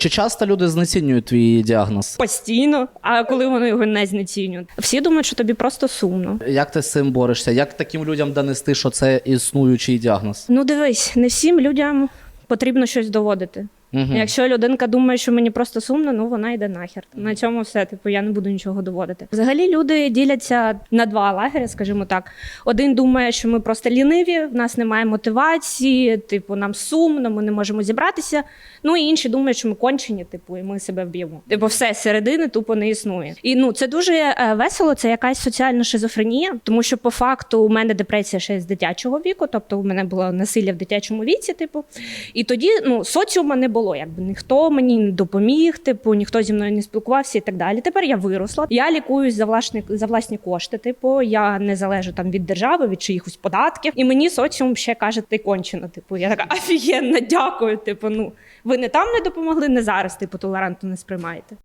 Чи часто люди знецінюють твій діагноз? Постійно, а коли вони його не знецінюють. Всі думають, що тобі просто сумно. Як ти з цим борешся? Як таким людям донести, що це існуючий діагноз? Ну дивись, не всім людям потрібно щось доводити. Угу. Якщо людинка думає, що мені просто сумно, ну вона йде нахер. На цьому все. Типу, я не буду нічого доводити. Взагалі люди діляться на два лагері, скажімо так. Один думає, що ми просто ліниві, в нас немає мотивації, типу, нам сумно, ми не можемо зібратися. Ну і інші думають, що ми кончені, типу, і ми себе вб'ємо. Типу, все середини тупо не існує. І ну це дуже е, весело. Це якась соціальна шизофренія, тому що по факту у мене депресія ще з дитячого віку, тобто у мене було насилля в дитячому віці, типу. І тоді ну соціума не було, якби ніхто мені не допоміг, типу, ніхто зі мною не спілкувався і так далі. Тепер я виросла. Я лікуюсь за власні за власні кошти. Типу, я не залежу там від держави, від чиїхось податків. І мені соціум ще каже, ти кончена. Типу, я така офігенна, дякую. Типу, ну ви не там не допомогли, не зараз. Типу, толерантно не сприймаєте.